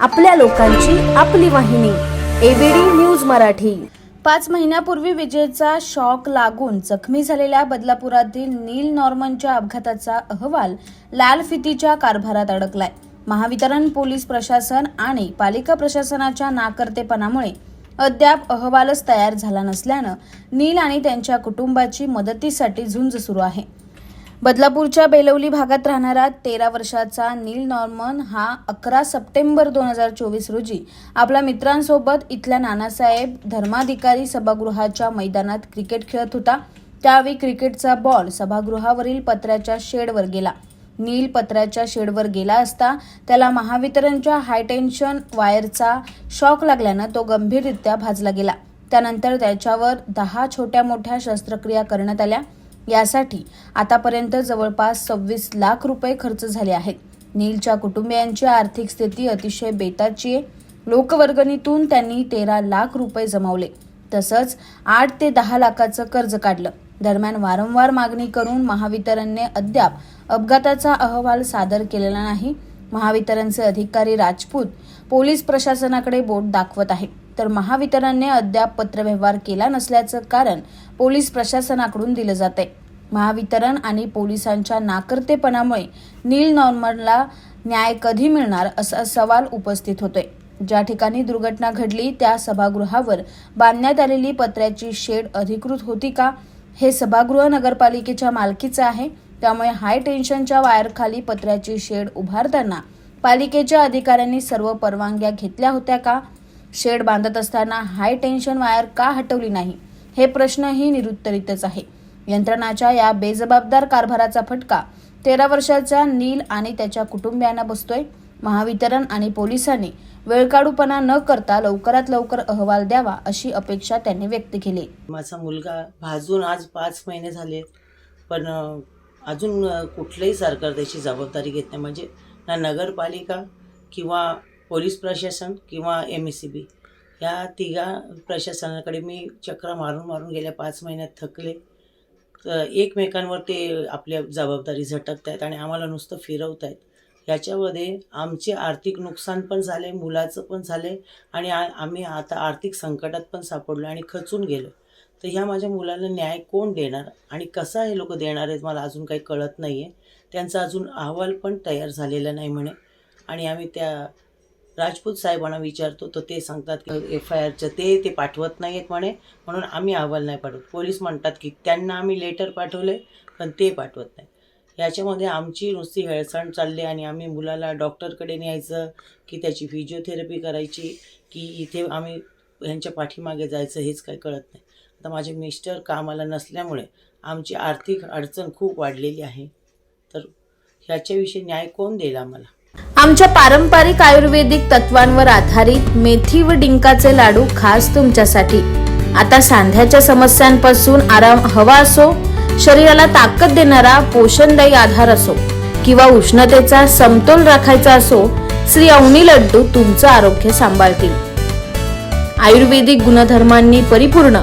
आपल्या लोकांची आपली वाहिनी एबीडी न्यूज मराठी. पाच महिन्यापूर्वी विजेचा शॉक लागून जखमी झालेल्या बदलापुरातील नील नॉर्मनच्या अपघाताचा अहवाल लाल फितीच्या कारभारात अडकलाय. महावितरण पोलीस प्रशासन आणि पालिका प्रशासनाच्या नाकर्तेपणामुळे अद्याप अहवालच तयार झाला नसल्यानं नील आणि त्यांच्या कुटुंबाची मदतीसाठी झुंज सुरू आहे. बदलापूरच्या बेलवली भागात राहणारा तेरा वर्षाचा नील नॉर्मन हा अकरा सप्टेंबर दोन हजार चोवीस रोजी आपल्या मित्रांसोबत इथल्या नानासाहेब धर्माधिकारी सभागृहाच्या मैदानात क्रिकेट खेळत होता. त्यावेळी क्रिकेटचा बॉल सभागृहावरील पत्र्याच्या शेडवर गेला. नील पत्र्याच्या शेडवर गेला असता त्याला महावितरणच्या हायटेन्शन वायरचा शॉक लागल्यानं तो गंभीररित्या भाजला गेला. त्यानंतर त्याच्यावर दहा छोट्या मोठ्या शस्त्रक्रिया करण्यात आल्या. यासाठी आतापर्यंत जवळपास सव्वीस लाख रुपये खर्च झाले आहेत. नीलच्या कुटुंबियांची आर्थिक स्थिती अतिशय बेताची आहे. लोकवर्गणीतून त्यांनी तेरा लाख रुपये जमावले. तसंच आठ ते दहा लाखाचं कर्ज काढलं. दरम्यान वारंवार मागणी करून महावितरणने अद्याप अपघाताचा अहवाल सादर केलेला नाही. महावितरणचे अधिकारी राजपूत पोलीस प्रशासनाकडे बोट दाखवत आहे तर महावितरणने अद्याप पत्रव्यवहार केला नसल्याचं कारण पोलीस प्रशासनाकडून दिलं जात आहे महावितरण आणि पोलिसांच्या नाकर्तेपणामुळे नील नॉर्मनला न्याय कधी मिळणार असा सवाल उपस्थित होतोय. ज्या ठिकाणी दुर्घटना घडली त्या सभागृहावर बांधण्यात आलेली पत्र्याची शेड अधिकृत होती का? हे सभागृह नगरपालिकेच्या मालकीचं आहे. त्यामुळे हाय टेन्शनच्या वायरखाली पत्र्याची शेड उभारताना पालिकेच्या अधिकाऱ्यांनी सर्व परवानग्या घेतल्या होत्या का? शेड बांधत असताना हाय टेन्शन वायर का हटवली नाही? हे प्रश्नही निरुत्तरितच आहे. यंत्रणाच्या या बेजबाबदार कारभाराचा फटका तेरा वर्षाच्या नील आणि त्याच्या कुटुंबियांना बसतोय. महावितरण आणि पोलिसांनी वेळकाढूपणा न करता लवकरात लवकर अहवाल द्यावा अशी अपेक्षा त्यांनी व्यक्त केली. माझा मुलगा भाजून आज पाच महिने झाले. पण अजून कुठलंही सरकार त्याची जबाबदारी घेत नाही. म्हणजे ना नगरपालिका किंवा पोलीस प्रशासन किंवा एम एस सी बी ह्या तिघा प्रशासनाकडे मी चक्र मारून मारून गेल्या पाच महिन्यात थकले. तर एकमेकांवर ते आपल्या जबाबदारी झटकत आहेत आणि आम्हाला नुसतं फिरवत आहेत याच्यामध्ये आमचे आर्थिक नुकसान पण झाले मुलाचं पण झाले आणि आम्ही आता आर्थिक संकटात पण सापडलो आणि खचून गेलो तर ह्या माझ्या मुलाला न्याय कोण देणार आणि कसा हे लोक देणार आहेत मला अजून काही कळत नाही आहे त्यांचा अजून अहवाल पण तयार झालेला नाही म्हणे. आणि आम्ही त्या राजपूत साहेबांना विचारतो तर ते सांगतात की एफ आय आरचं ते ते पाठवत नाही आहेत म्हणे. म्हणून आम्ही अहवाल नाही पाठवत. पोलीस म्हणतात की त्यांना आम्ही लेटर पाठवले पण ते पाठवत नाही. याच्यामध्ये आमची नुसती हेळसांड चालली आणि आम्ही मुलाला डॉक्टरकडे न्यायचं की त्याची फिजिओथेरपी करायची की इथे आम्ही ह्यांच्या पाठीमागे जायचं हेच काही कळत नाही. आता माझे मिस्टर कामाला नसल्यामुळे आमची आर्थिक अडचण खूप वाढलेली आहे. तर ह्याच्याविषयी न्याय कोण देईल आम्हाला? आमच्या पारंपरिक आयुर्वेदिक तत्वांवर आधारित मेथी व डिंकाचे लाडू खास तुमच्यासाठी. आता सांध्याच्या समस्यांपासून आराम हवा असो शरीराला ताकद देणारा पोषणदायी आधार असो किंवा उष्णतेचा समतोल राखायचा असो श्री अवनी लड्डू तुमचं आरोग्य सांभाळतील. आयुर्वेदिक गुणधर्मांनी परिपूर्ण